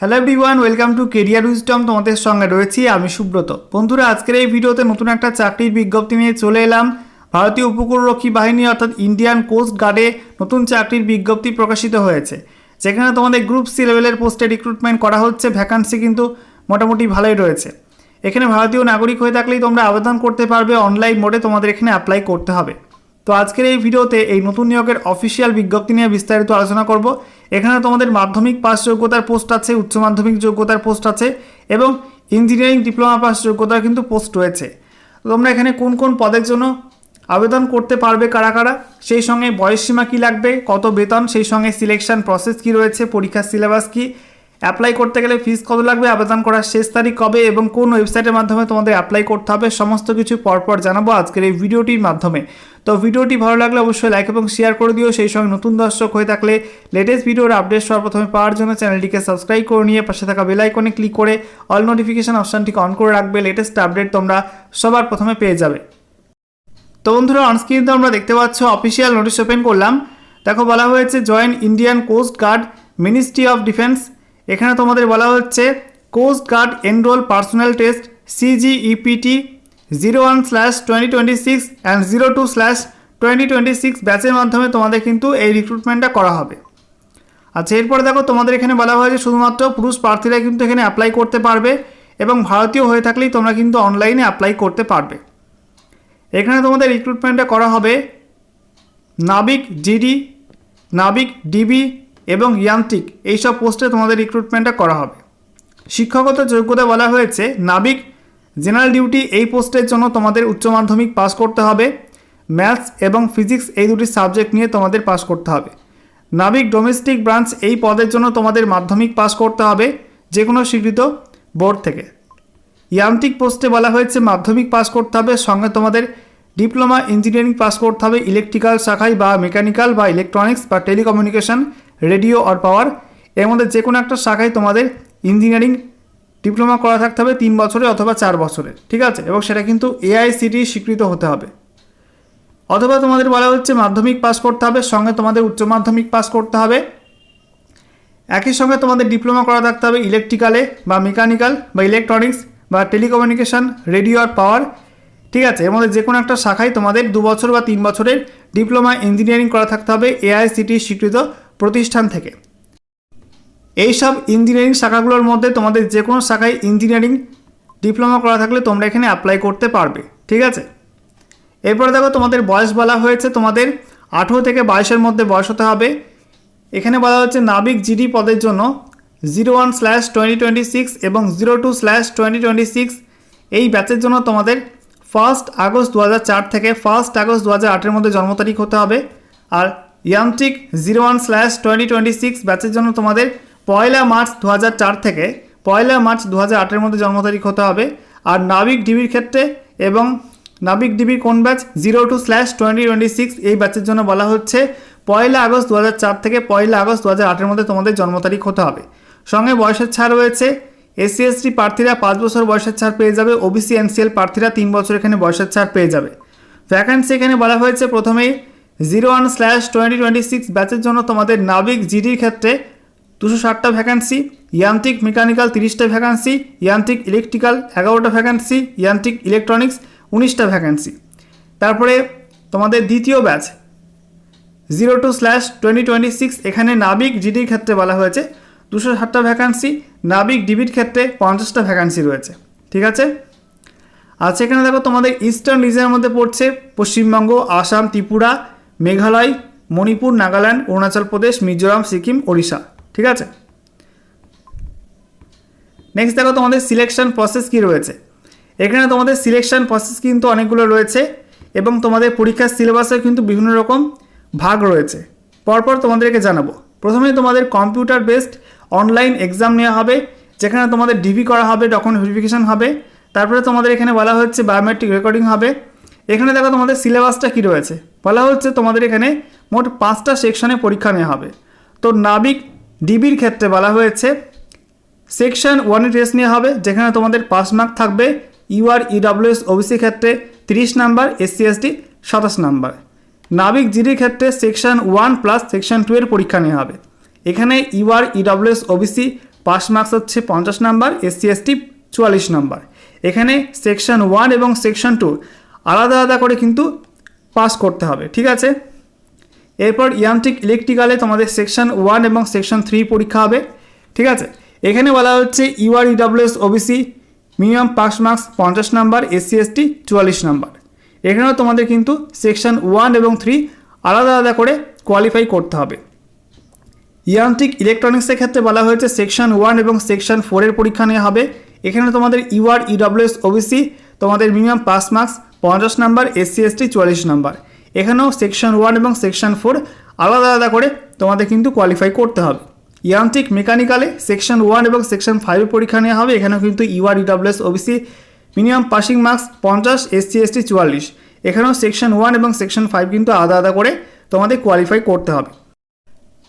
Hello everyone welcome to career wisdom তোমাদের সঙ্গে রয়েছি, আমি সুব্রত। বন্ধুরা, আজকের এই ভিডিওতে নতুন একটা চাকরির বিজ্ঞপ্তি নিয়ে চলে এলাম। ভারতীয় উপকূলরক্ষী বাহিনী অর্থাৎ ইন্ডিয়ান কোস্ট গার্ডে নতুন চাকরির বিজ্ঞপ্তি প্রকাশিত হয়েছে। যেখানে তোমাদের গ্রুপ সি লেভেলের পোস্টে রিক্রুটমেন্ট করা হচ্ছে ভ্যাকান্সি কিন্তু মোটামুটি ভালোই রয়েছে। এখানে ভারতীয় নাগরিক হয়ে থাকলেই তোমরা আবেদন করতে পারবে অনলাইন মোডে তোমাদের এখানে অ্যাপ্লাই করতে হবে। তো আজকের এই ভিডিওতে এই নতুন নিয়োগের অফিসিয়াল বিজ্ঞপ্তি নিয়ে বিস্তারিত আলোচনা করব। এখানে তোমাদের মাধ্যমিক পাস যোগ্যতার পোস্ট আছে, উচ্চ মাধ্যমিক যোগ্যতার পোস্ট আছে এবং ইঞ্জিনিয়ারিং ডিপ্লোমা পাস যোগ্যতার কিন্তু পোস্ট রয়েছে। তোমরা এখানে কোন কোন পদের জন্য আবেদন করতে পারবে, কারা কারা, সেই সঙ্গে বয়সসীমা কী লাগবে, কত বেতন, সেই সঙ্গে সিলেকশন প্রসেস কী রয়েছে, পরীক্ষার সিলেবাস কী অ্যাপ্লাই করতে গেলে ফিস কত লাগবে? আবেদন করার শেষ তারিখ কবে এবং কোন ওয়েবসাইটের মাধ্যমে তোমাদের অ্যাপ্লাই করতে হবে? সমস্ত কিছু পরপর জানাব আজকের এই ভিডিওটির মাধ্যমে। তো ভিডিওটি ভালো লাগলে অবশ্যই লাইক এবং শেয়ার করে দিও। সেই সঙ্গে নতুন দর্শক হয়ে থাকলে লেটেস্ট ভিডিওর আপডেট সবার প্রথমে পাওয়ার জন্য চ্যানেলটিকে সাবস্ক্রাইব করে নিয়ে পাশে থাকা বেল আইকনে ক্লিক করে অল নোটিফিকেশন অপশানটিকে অন করে রাখবে। লেটেস্ট আপডেট তোমরা সবার প্রথমে পেয়ে যাবে। তো বন্ধুরা অনস্ক্রিন তো আমরা দেখতে পাচ্ছ অফিসিয়াল নোটিশ ওপেন করলাম। দেখো বলা হয়েছে join Indian coast guard ministry of defence এখানে তোমাদের বলা হচ্ছে coast guard enrol personnel test CGEPT zero one slash twenty twenty six and zero two slash twenty twenty six ব্যাচের মাধ্যমে তোমাদের কিন্তু এই রিক্রুটমেন্টটা করা হবে। আচ্ছা এরপরে দেখো তোমাদের এখানে বলা হয়েছে শুধুমাত্র পুরুষ প্রার্থীরা কিন্তু এখানে অ্যাপ্লাই করতে পারবে এবং ভারতীয় হয়ে থাকলেই তোমরা কিন্তু অনলাইনে অ্যাপ্লাই করতে পারবে। এখানে তোমাদের রিক্রুটমেন্টটা করা হবে নাবিক জিডি, নাবিক ডিবি এবং ইয়ান্ত্রিক এইসব পোস্টে তোমাদের রিক্রুটমেন্টটা করা হবে। শিক্ষাগত যোগ্যতা বলা হয়েছে, নাবিক জেনারেল ডিউটি এই পোস্টের জন্য তোমাদের উচ্চ মাধ্যমিক পাস করতে হবে। ম্যাথস এবং ফিজিক্স এই দুটি সাবজেক্ট নিয়ে তোমাদের পাস করতে হবে। নাবিক ডোমেস্টিক ব্রাঞ্চ এই পদের জন্য তোমাদের মাধ্যমিক পাস করতে হবে যে কোনো স্বীকৃত বোর্ড থেকে। ইয়ান্ত্রিক পোস্টে বলা হয়েছে, মাধ্যমিক পাস করতে হবে, সঙ্গে তোমাদের ডিপ্লোমা ইঞ্জিনিয়ারিং পাস করতে হবে, ইলেকট্রিক্যাল শাখায় বা মেকানিক্যাল বা ইলেকট্রনিক্স বা টেলিকমিউনিকেশন রেডিও অর পাওয়ার। এর মধ্যে যে কোনো একটা শাখায় তোমাদের ইঞ্জিনিয়ারিং ডিপ্লোমা করা থাকতে হবে তিন বছরে অথবা চার বছরে, ঠিক আছে? এবং সেটা কিন্তু এআইসিটি স্বীকৃত হতে হবে। অথবা তোমাদের বলা হচ্ছে মাধ্যমিক পাস করতে হবে, সঙ্গে তোমাদের উচ্চ মাধ্যমিক পাস করতে হবে। একই সঙ্গে তোমাদের ডিপ্লোমা করা থাকতে হবে ইলেকট্রিক্যালে বা মেকানিক্যাল বা ইলেকট্রনিক্স বা টেলিকমিউনিকেশন, রেডিও আর পাওয়ার, ঠিক আছে? এর মধ্যে যে কোনো একটা শাখায় তোমাদের দু বছর বা তিন বছরের ডিপ্লোমা ইঞ্জিনিয়ারিং করা থাকতে হবে এআইসিটি স্বীকৃত প্রতিষ্ঠান থেকে। এই সব ইঞ্জিনিয়ারিং শাখাগুলোর মধ্যে তোমাদের যে কোনো শাখায় ইঞ্জিনিয়ারিং ডিপ্লোমা করা থাকলে তোমরা এখানে অ্যাপ্লাই করতে পারবে, ঠিক আছে? এরপরে দেখো তোমাদের বয়স বলা হয়েছে, তোমাদের আঠেরো থেকে বাইশের মধ্যে বয়স হতে হবে। এখানে বলা হচ্ছে নাবিক জিডি পদের জন্য zero one slash twenty twenty six এবং zero two slash twenty twenty six. এই ব্যাচের জন্য তোমাদের ফার্স্ট আগস্ট দু থেকে ফার্স্ট আগস্ট দু হাজার আটের মধ্যে জন্ম তারিখ হতে হবে। আর ইয়ান্ত্রিক zero one slash twenty twenty six ব্যাচের জন্য তোমাদের পয়লা মার্চ দু থেকে পয়লা মার্চ দু হাজার মধ্যে জন্ম তারিখ হতে হবে। আর নাবিক ডিবির ক্ষেত্রে এবং নাবিক ডিবির কোন batch zero two slash twenty twenty six এই ব্যাচের জন্য বলা হচ্ছে পয়লা আগস্ট দু থেকে পয়লা আগস্ট দু হাজার মধ্যে তোমাদের জন্ম তারিখ হতে হবে। সঙ্গে বয়সের ছাড় রয়েছে। এসসি এসটি প্রার্থীরা পাঁচ বছর বয়সের ছাড় পেয়ে যাবে। ওবিসি এনসিএল প্রার্থীরা তিন বছর এখানে বয়সের ছাড় পেয়ে যাবে। ভ্যাকান্সি এখানে বলা হয়েছে প্রথমেই zero one slash twenty twenty six ব্যাচের জন্য তোমাদের নাবিক জিডির ক্ষেত্রে দুশো ষাটটা ভ্যাকান্সি ইয়ান্ত্রিক মেকানিক্যাল তিরিশটা ভ্যাকান্সি ইয়ান্ত্রিক ইলেকট্রিক্যাল এগারোটা ভ্যাকান্সি ইয়ান্ত্রিক ইলেকট্রনিক্স উনিশটা ভ্যাকান্সি তারপরে তোমাদের দ্বিতীয় batch zero two slash twenty twenty six এখানে নাবিক জিডির ক্ষেত্রে বলা হয়েছে, দুশো ষাটটা ভ্যাকান্সি নাবিক ডিবির ক্ষেত্রে পঞ্চাশটা ভ্যাকান্সি রয়েছে। ঠিক আছে? আর এখানে দেখো তোমাদের ইস্টার্ন রিজনের মধ্যে পড়ছে পশ্চিমবঙ্গ, আসাম, ত্রিপুরা মেঘালয়, মণিপুর, নাগাল্যান্ড, অরুণাচল প্রদেশ, মিজোরাম, সিকিম, ওড়িশা। ঠিক আছে? নেক্সট দেখো তোমাদের সিলেকশন প্রসেস কী রয়েছে। এখানে তোমাদের সিলেকশন প্রসেস কিন্তু অনেকগুলো রয়েছে এবং তোমাদের পরীক্ষার সিলেবাসেও কিন্তু বিভিন্ন রকম ভাগ রয়েছে। পরপর তোমাদেরকে জানাব। প্রথমে তোমাদের কম্পিউটার বেসড অনলাইন এক্সাম নেওয়া হবে, যেখানে তোমাদের ডিভি করা হবে ডকুমেন্ট ভেরিফিকেশন হবে। তারপরে তোমাদের এখানে বলা হচ্ছে বায়োমেট্রিক রেকর্ডিং হবে। এখানে দেখো তোমাদের সিলেবাসটা কী রয়েছে? বলা হচ্ছে তোমাদের এখানে মোট পাঁচটা সেকশনে পরীক্ষা নেওয়া হবে। তো নাবিক ডিবির ক্ষেত্রে বলা হয়েছে সেকশন ওয়ানে টেস্ট নেওয়া হবে, যেখানে তোমাদের পাস মার্ক থাকবে ইউআর ইডাব্লিউএস ওবিসি ক্ষেত্রে তিরিশ নাম্বার এসসি এসটি সাতাশ নাম্বার। নাবিক জিডির ক্ষেত্রে section one plus section two এর পরীক্ষা নেওয়া হবে। এখানে UR EWS OBC pass marks হচ্ছে পঞ্চাশ নাম্বার এসসি এসটি চুয়াল্লিশ নাম্বার। এখানে সেকশন ওয়ান এবং সেকশন টু আলাদা আলাদা করে কিন্তু পাস করতে হবে, ঠিক আছে? এরপর ইয়ান্ত্রিক ইলেকট্রিক্যালে তোমাদের সেকশন ওয়ান এবং সেকশন থ্রি পরীক্ষা হবে, ঠিক আছে? এখানে বলা হচ্ছে UR EWS OBC minimum pass marks পঞ্চাশ নাম্বার এসসি এসটি চুয়াল্লিশ নাম্বার এখানেও তোমাদের কিন্তু সেকশন ওয়ান এবং থ্রি আলাদা আলাদা করে কোয়ালিফাই করতে হবে। ইয়ান্ত্রিক ইলেকট্রনিক্সের ক্ষেত্রে বলা হয়েছে সেকশন ওয়ান এবং সেকশন ফোরের পরীক্ষা নেওয়া হবে। এখানে তোমাদের ইউআর ইডাব্লিউএস ওবিসি তোমাদের মিনিমাম পাস মার্কস পঞ্চাশ নাম্বার এসসি এসটি চুয়াল্লিশ নাম্বার এখানেও সেকশন ওয়ান এবং সেকশন ফোর আলাদা আলাদা করে তোমাদের কিন্তু কোয়ালিফাই করতে হবে। ইয়ান্ত্রিক মেকানিক্যালে সেকশন ওয়ান এবং সেকশন ফাইভের পরীক্ষা নেওয়া হবে। এখানেও কিন্তু UR EWS OBC minimum passing marks পঞ্চাশ এসসি এসটি চুয়াল্লিশ। এখানেও সেকশন ওয়ান এবং সেকশন ফাইভ কিন্তু আলাদা আলাদা করে তোমাদের কোয়ালিফাই করতে হবে।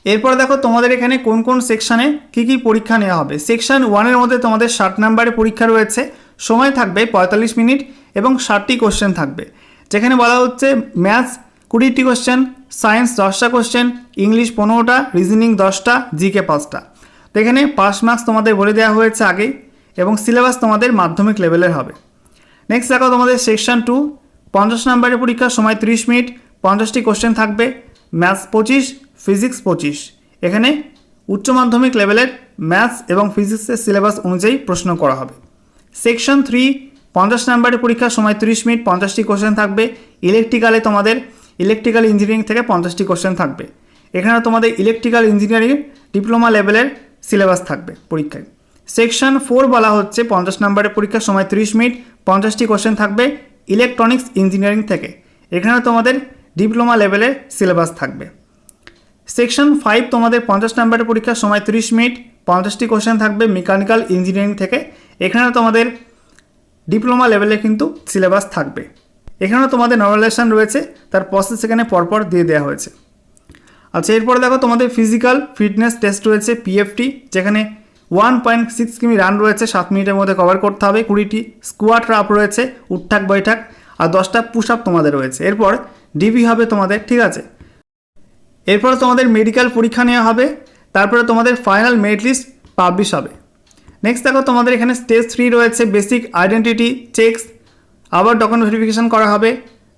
এরপর দেখো তোমাদের এখানে কোন কোন সেকশানে কী কী পরীক্ষা নেওয়া হবে। সেকশন ওয়ানের মধ্যে তোমাদের ষাট নাম্বারে পরীক্ষা রয়েছে। সময় থাকবে পঁয়তাল্লিশ মিনিট এবং ষাটটি কোশ্চেন থাকবে। যেখানে বলা হচ্ছে ম্যাথস কুড়িটি কোশ্চেন সায়েন্স দশটা কোশ্চেন ইংলিশ পনেরোটা রিজনিং দশটা জিকে পাঁচটা। তো এখানে পাস মার্কস তোমাদের বলে দেওয়া হয়েছে আগেই এবং সিলেবাস তোমাদের মাধ্যমিক লেভেলের হবে। নেক্সট দেখো তোমাদের সেকশন টু পঞ্চাশ নাম্বারের পরীক্ষা সময় ত্রিশ মিনিট, পঞ্চাশটি কোশ্চেন থাকবে ম্যাথস পঁচিশ ফিজিক্স পঁচিশ। এখানে উচ্চ মাধ্যমিক লেভেলের ম্যাথস এবং ফিজিক্সের সিলেবাস অনুযায়ী প্রশ্ন করা হবে। সেকশন থ্রি পঞ্চাশ নাম্বারের পরীক্ষার সময় ত্রিশ মিনিট, পঞ্চাশটি কোশ্চেন থাকবে। ইলেকট্রিক্যালে তোমাদের ইলেকট্রিক্যাল ইঞ্জিনিয়ারিং থেকে পঞ্চাশটি কোশ্চেন থাকবে। এখানে তোমাদের ইলেকট্রিক্যাল ইঞ্জিনিয়ারিং ডিপ্লোমা লেভেলের সিলেবাস থাকবে পরীক্ষায়। সেকশন ফোর বলা হচ্ছে, পঞ্চাশ নাম্বারের পরীক্ষার সময় ত্রিশ মিনিট, পঞ্চাশটি কোশ্চেন থাকবে ইলেকট্রনিক্স ইঞ্জিনিয়ারিং থেকে। এখানে তোমাদের ডিপ্লোমা লেভেলের সিলেবাস থাকবে। সেকশন ফাইভ তোমাদের পঞ্চাশ নাম্বারের পরীক্ষার সময় তিরিশ মিনিট, পঞ্চাশটি কোশ্চেন থাকবে মেকানিক্যাল ইঞ্জিনিয়ারিং থেকে। এখানে তোমাদের ডিপ্লোমা লেভেলে কিন্তু সিলেবাস থাকবে। এখানেও তোমাদের নর্মালাইজেশন রয়েছে, তার প্রসেস এখানে পরপর দিয়ে দেওয়া হয়েছে। আচ্ছা এরপরে দেখো তোমাদের ফিজিক্যাল ফিটনেস টেস্ট রয়েছে পিএফটি যেখানে ওয়ান পয়েন্ট সিক্স কিমি রান রয়েছে, সাত মিনিটের মধ্যে কভার করতে হবে, কুড়িটি স্কোয়াট রাপ রয়েছে, উঠঠাক, বৈঠাক, আর দশটা পুশ আপ তোমাদের রয়েছে। এরপর ডিবি হবে তোমাদের, ঠিক আছে? এরপরে তোমাদের মেডিকেল পরীক্ষা নেওয়া হবে, তারপরে তোমাদের ফাইনাল মেরিট লিস্ট পাবলিশ হবে। নেক্সট দেখো, তোমাদের এখানে স্টেজ থ্রি রয়েছে বেসিক আইডেন্টিটি চেকস আবার ডকুমেন্ট ভেরিফিকেশন করা হবে।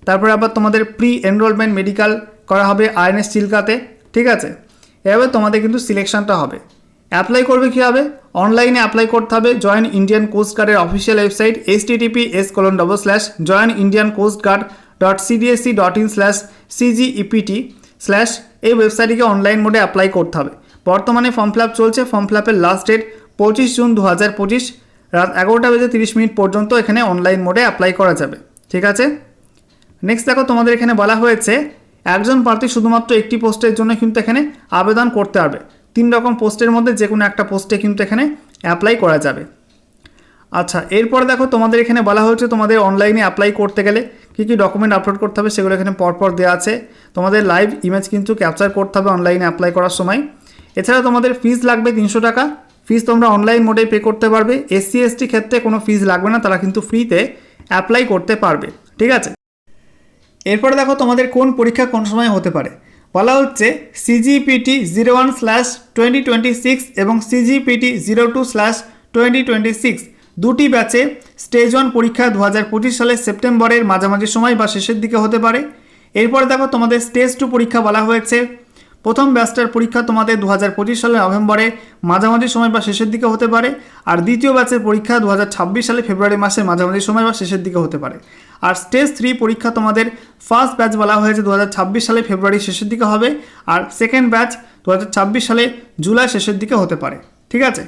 তারপরে আবার তোমাদের প্রি এনরোলমেন্ট মেডিকেল করা হবে আইএনএস চিল্কাতে ঠিক আছে? এভাবে তোমাদের কিন্তু সিলেকশনটা হবে। অ্যাপ্লাই করবে কী হবে? অনলাইনে অ্যাপ্লাই করতে হবে জয়েন ইন্ডিয়ান কোস্ট গার্ডের official website H TTP S colon double slash join Indian coast guard dot CDSC dot in slash CGEPT slash এই ওয়েবসাইটটিকে অনলাইন মোডে অ্যাপ্লাই করতে হবে। বর্তমানে ফর্ম ফিল আপ চলছে ফর্ম ফিল আপের লাস্ট ডেট পঁচিশ জুন দু হাজার পঁচিশ রাত এগারোটা বেজে তিরিশ মিনিট পর্যন্ত এখানে অনলাইন মোডে অ্যাপ্লাই করা যাবে। ঠিক আছে? নেক্সট দেখো তোমাদের এখানে বলা হয়েছে, একজন প্রার্থী শুধুমাত্র একটি পোস্টের জন্য কিন্তু এখানে আবেদন করতে পারবে। তিন রকম পোস্টের মধ্যে যে কোনো একটা পোস্টে কিন্তু এখানে অ্যাপ্লাই করা যাবে। আচ্ছা এরপর দেখো তোমাদের এখানে বলা হয়েছে তোমাদের অনলাইনে অ্যাপ্লাই করতে গেলে কী কী ডকুমেন্ট আপলোড করতে হবে সেগুলো এখানে পরপর দেওয়া আছে। তোমাদের লাইভ ইমেজ কিন্তু ক্যাপচার করতে হবে অনলাইনে অ্যাপ্লাই করার সময়। এছাড়া তোমাদের ফিজ লাগবে তিনশো টাকা। ফিস তোমরা অনলাইন মোডে পে করতে পারবে। এসসি এসটি ক্ষেত্রে কোনো ফিস লাগবে না, তারা কিন্তু ফ্রিতে অ্যাপ্লাই করতে পারবে। ঠিক আছে? এরপরে দেখো তোমাদের কোন পরীক্ষা কোন সময় হতে পারে। বলা হচ্ছে CGPT zero one slash twenty twenty six এবং CGPT zero two slash twenty twenty six দুটি ব্যাচে স্টেজ ওয়ান পরীক্ষা দু হাজার পঁচিশ সালের সেপ্টেম্বরের মাঝামাঝি সময় বা শেষের দিকে হতে পারে। এরপরে দেখো তোমাদের স্টেজ টু পরীক্ষা বলা হয়েছে প্রথম ব্যাচটার পরীক্ষা তোমাদের দু হাজার পঁচিশ সালের নভেম্বরে, মাঝামাঝি সময় বা শেষের দিকে হতে পারে, আর দ্বিতীয় ব্যাচের পরীক্ষা দু হাজার ছাব্বিশ সালে ফেব্রুয়ারি মাসের মাঝামাঝি সময় বা শেষের দিকে হতে পারে। আর স্টেজ থ্রি পরীক্ষা তোমাদের ফার্স্ট ব্যাচ বলা হয়েছে দু হাজার ছাব্বিশ সালে ফেব্রুয়ারি শেষের দিকে হবে, আর সেকেন্ড ব্যাচ দু হাজার ছাব্বিশ সালে জুলাই শেষের দিকে হতে পারে। ঠিক আছে?